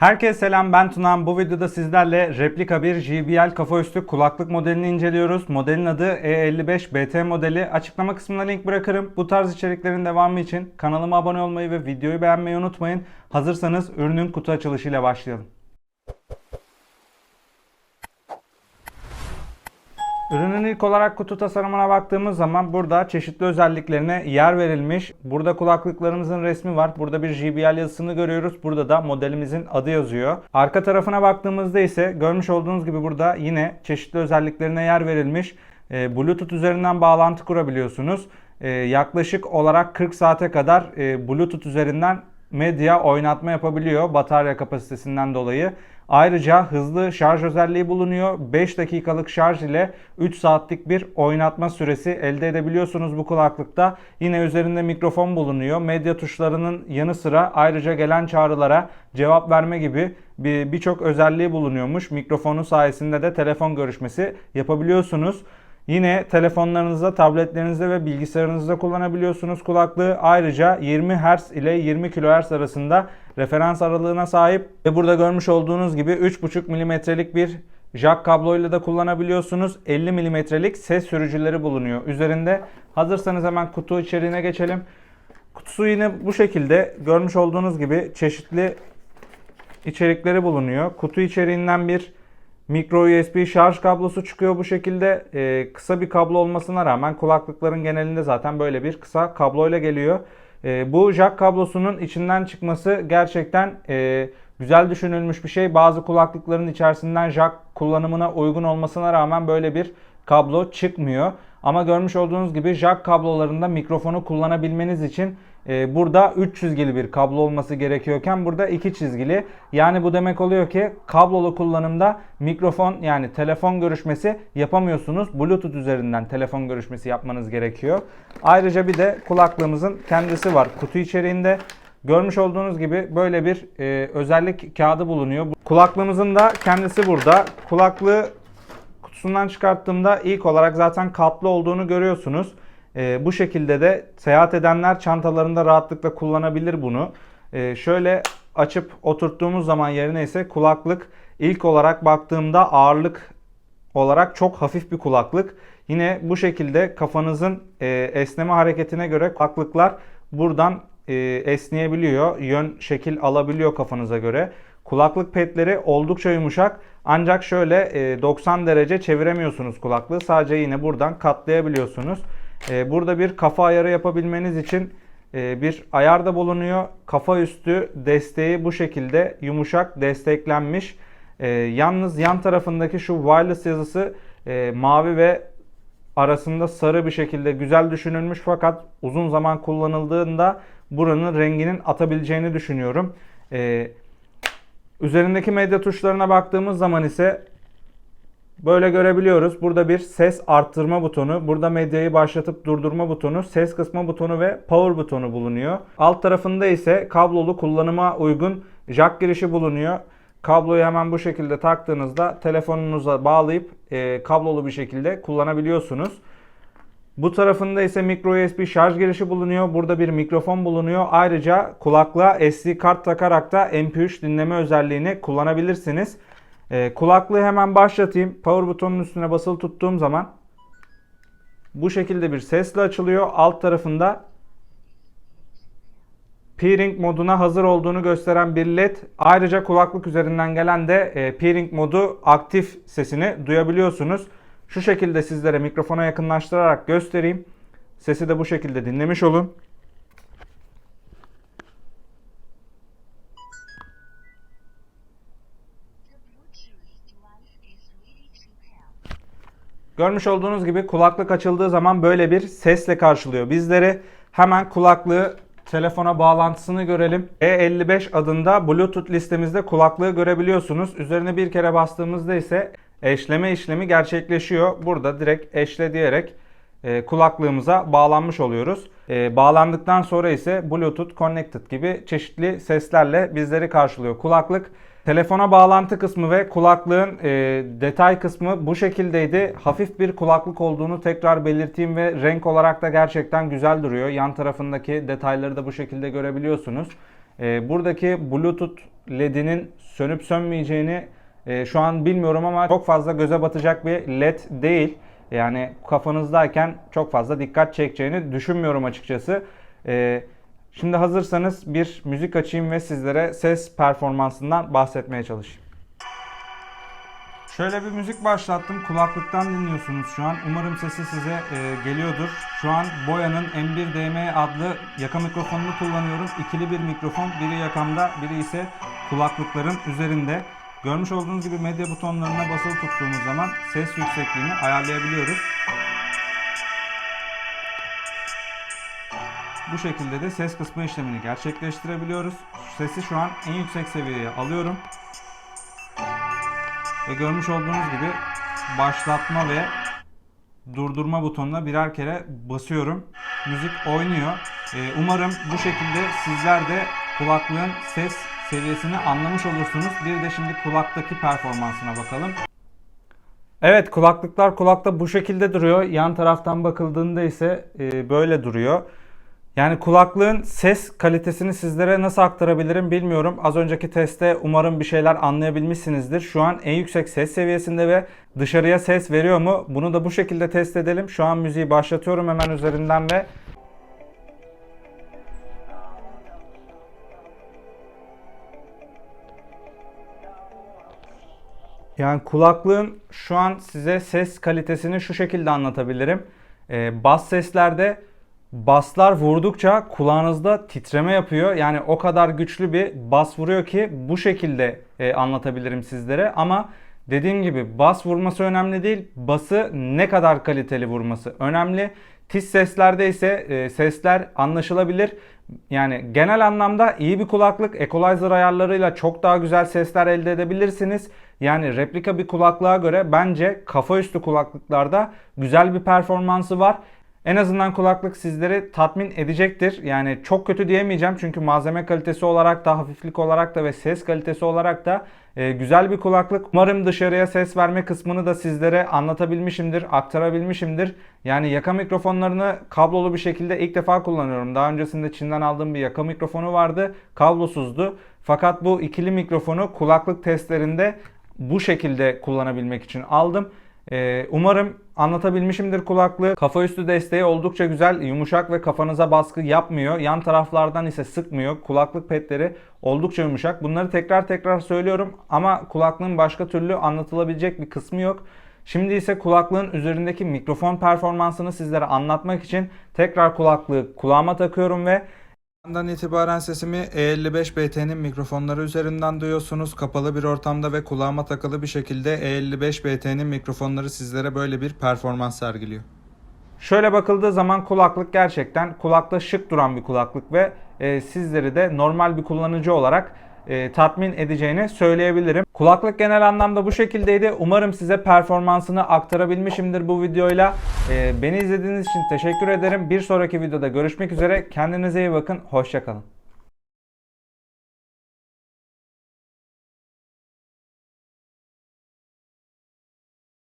Herkese selam ben Tunan. Bu videoda sizlerle replika bir JBL kafa üstü kulaklık modelini inceliyoruz. Modelin adı E55 BT modeli. Açıklama kısmına link bırakırım. Bu tarz içeriklerin devamı için kanalıma abone olmayı ve videoyu beğenmeyi unutmayın. Hazırsanız ürünün kutu açılışıyla başlayalım. Ürünün ilk olarak kutu tasarımına baktığımız zaman burada çeşitli özelliklerine yer verilmiş. Burada kulaklıklarımızın resmi var. Burada bir JBL yazısını görüyoruz. Burada da modelimizin adı yazıyor. Arka tarafına baktığımızda ise görmüş olduğunuz gibi burada yine çeşitli özelliklerine yer verilmiş. Ee, Bluetooth üzerinden bağlantı kurabiliyorsunuz. Ee, yaklaşık olarak 40 saate kadar e, Bluetooth üzerinden medya oynatma yapabiliyor batarya kapasitesinden dolayı. Ayrıca hızlı şarj özelliği bulunuyor. 5 dakikalık şarj ile 3 saatlik bir oynatma süresi elde edebiliyorsunuz bu kulaklıkta. Yine üzerinde mikrofon bulunuyor. Medya tuşlarının yanı sıra ayrıca gelen çağrılara cevap verme gibi bir birçok özelliği bulunuyormuş. Mikrofonu sayesinde de telefon görüşmesi yapabiliyorsunuz. Yine telefonlarınızda, tabletlerinizde ve bilgisayarınızda kullanabiliyorsunuz kulaklığı. Ayrıca 20 Hz ile 20 kHz arasında referans aralığına sahip ve burada görmüş olduğunuz gibi 3.5 mm'lik bir jack kabloyla da kullanabiliyorsunuz. 50 mm'lik ses sürücüleri bulunuyor üzerinde. Hazırsanız hemen kutu içeriğine geçelim. Kutusu yine bu şekilde görmüş olduğunuz gibi çeşitli içerikleri bulunuyor. Kutu içeriğinden bir Micro USB şarj kablosu çıkıyor bu şekilde. Ee, kısa bir kablo olmasına rağmen kulaklıkların genelinde zaten böyle bir kısa kabloyla geliyor. Ee, bu jack kablosunun içinden çıkması gerçekten e, güzel düşünülmüş bir şey. Bazı kulaklıkların içerisinden jack kullanımına uygun olmasına rağmen böyle bir kablo çıkmıyor. Ama görmüş olduğunuz gibi jack kablolarında mikrofonu kullanabilmeniz için e, burada 3 çizgili bir kablo olması gerekiyorken burada 2 çizgili. Yani bu demek oluyor ki kablolu kullanımda mikrofon yani telefon görüşmesi yapamıyorsunuz. Bluetooth üzerinden telefon görüşmesi yapmanız gerekiyor. Ayrıca bir de kulaklığımızın kendisi var kutu içeriğinde. Görmüş olduğunuz gibi böyle bir e, özellik kağıdı bulunuyor. Kulaklığımızın da kendisi burada. Kulaklığı kutusundan çıkarttığımda ilk olarak zaten katlı olduğunu görüyorsunuz. Ee, bu şekilde de seyahat edenler çantalarında rahatlıkla kullanabilir bunu. Ee, şöyle açıp oturttuğumuz zaman yerine ise kulaklık ilk olarak baktığımda ağırlık olarak çok hafif bir kulaklık. Yine bu şekilde kafanızın e, esneme hareketine göre kulaklıklar buradan e, esneyebiliyor. Yön şekil alabiliyor kafanıza göre. Kulaklık petleri oldukça yumuşak. Ancak şöyle e, 90 derece çeviremiyorsunuz kulaklığı. Sadece yine buradan katlayabiliyorsunuz. E, burada bir kafa ayarı yapabilmeniz için e, bir ayar da bulunuyor. Kafa üstü desteği bu şekilde yumuşak desteklenmiş. E, yalnız yan tarafındaki şu wireless yazısı e, mavi ve arasında sarı bir şekilde güzel düşünülmüş fakat uzun zaman kullanıldığında buranın renginin atabileceğini düşünüyorum. E, üzerindeki medya tuşlarına baktığımız zaman ise Böyle görebiliyoruz. Burada bir ses arttırma butonu, burada medyayı başlatıp durdurma butonu, ses kısma butonu ve power butonu bulunuyor. Alt tarafında ise kablolu kullanıma uygun jack girişi bulunuyor. Kabloyu hemen bu şekilde taktığınızda telefonunuza bağlayıp e, kablolu bir şekilde kullanabiliyorsunuz. Bu tarafında ise micro USB şarj girişi bulunuyor. Burada bir mikrofon bulunuyor. Ayrıca kulaklığa SD kart takarak da MP3 dinleme özelliğini kullanabilirsiniz. Ee, kulaklığı hemen başlatayım. Power butonunun üstüne basılı tuttuğum zaman bu şekilde bir sesle açılıyor. Alt tarafında peering moduna hazır olduğunu gösteren bir led. Ayrıca kulaklık üzerinden gelen de e, peering modu aktif sesini duyabiliyorsunuz. Şu şekilde sizlere mikrofona yakınlaştırarak göstereyim. Sesi de bu şekilde dinlemiş olun. Görmüş olduğunuz gibi kulaklık açıldığı zaman böyle bir sesle karşılıyor bizleri. Hemen kulaklığı telefona bağlantısını görelim. E55 adında Bluetooth listemizde kulaklığı görebiliyorsunuz. Üzerine bir kere bastığımızda ise eşleme işlemi gerçekleşiyor. Burada direkt eşle diyerek e, kulaklığımıza bağlanmış oluyoruz. E, bağlandıktan sonra ise Bluetooth Connected gibi çeşitli seslerle bizleri karşılıyor. Kulaklık Telefona bağlantı kısmı ve kulaklığın e, detay kısmı bu şekildeydi. Hafif bir kulaklık olduğunu tekrar belirteyim ve renk olarak da gerçekten güzel duruyor. Yan tarafındaki detayları da bu şekilde görebiliyorsunuz. E, buradaki Bluetooth ledinin sönüp sönmeyeceğini e, şu an bilmiyorum ama çok fazla göze batacak bir led değil. Yani kafanızdayken çok fazla dikkat çekeceğini düşünmüyorum açıkçası. E, şimdi hazırsanız bir müzik açayım ve sizlere ses performansından bahsetmeye çalışayım. Şöyle bir müzik başlattım. Kulaklıktan dinliyorsunuz şu an. Umarım sesi size e, geliyordur. Şu an Boya'nın M1DM adlı yaka mikrofonunu kullanıyorum. İkili bir mikrofon. Biri yakamda, biri ise kulaklıkların üzerinde. Görmüş olduğunuz gibi medya butonlarına basılı tuttuğumuz zaman ses yüksekliğini ayarlayabiliyoruz. Bu şekilde de ses kısmı işlemini gerçekleştirebiliyoruz. Sesi şu an en yüksek seviyeye alıyorum. Ve görmüş olduğunuz gibi başlatma ve durdurma butonuna birer kere basıyorum. Müzik oynuyor. Ee, umarım bu şekilde sizler de kulaklığın ses seviyesini anlamış olursunuz. Bir de şimdi kulaktaki performansına bakalım. Evet kulaklıklar kulakta bu şekilde duruyor. Yan taraftan bakıldığında ise e, böyle duruyor. Yani kulaklığın ses kalitesini sizlere nasıl aktarabilirim bilmiyorum. Az önceki testte umarım bir şeyler anlayabilmişsinizdir. Şu an en yüksek ses seviyesinde ve dışarıya ses veriyor mu? Bunu da bu şekilde test edelim. Şu an müziği başlatıyorum hemen üzerinden ve Yani kulaklığın şu an size ses kalitesini şu şekilde anlatabilirim. Ee, bas seslerde baslar vurdukça kulağınızda titreme yapıyor. Yani o kadar güçlü bir bas vuruyor ki bu şekilde e, anlatabilirim sizlere. Ama dediğim gibi bas vurması önemli değil. Bası ne kadar kaliteli vurması önemli. Tiz seslerde ise e, sesler anlaşılabilir. Yani genel anlamda iyi bir kulaklık equalizer ayarlarıyla çok daha güzel sesler elde edebilirsiniz. Yani replika bir kulaklığa göre bence kafa üstü kulaklıklarda güzel bir performansı var. En azından kulaklık sizleri tatmin edecektir. Yani çok kötü diyemeyeceğim çünkü malzeme kalitesi olarak da hafiflik olarak da ve ses kalitesi olarak da e, güzel bir kulaklık. Umarım dışarıya ses verme kısmını da sizlere anlatabilmişimdir, aktarabilmişimdir. Yani yaka mikrofonlarını kablolu bir şekilde ilk defa kullanıyorum. Daha öncesinde Çin'den aldığım bir yaka mikrofonu vardı. Kablosuzdu. Fakat bu ikili mikrofonu kulaklık testlerinde bu şekilde kullanabilmek için aldım. Ee, umarım anlatabilmişimdir kulaklığı. Kafa üstü desteği oldukça güzel, yumuşak ve kafanıza baskı yapmıyor. Yan taraflardan ise sıkmıyor. Kulaklık petleri oldukça yumuşak. Bunları tekrar tekrar söylüyorum ama kulaklığın başka türlü anlatılabilecek bir kısmı yok. Şimdi ise kulaklığın üzerindeki mikrofon performansını sizlere anlatmak için tekrar kulaklığı kulağıma takıyorum ve Andan itibaren sesimi E55BT'nin mikrofonları üzerinden duyuyorsunuz. Kapalı bir ortamda ve kulağıma takılı bir şekilde E55BT'nin mikrofonları sizlere böyle bir performans sergiliyor. Şöyle bakıldığı zaman kulaklık gerçekten kulakta şık duran bir kulaklık ve e, sizleri de normal bir kullanıcı olarak e, tatmin edeceğini söyleyebilirim. Kulaklık genel anlamda bu şekildeydi. Umarım size performansını aktarabilmişimdir bu videoyla. E, beni izlediğiniz için teşekkür ederim. Bir sonraki videoda görüşmek üzere. Kendinize iyi bakın. Hoşçakalın.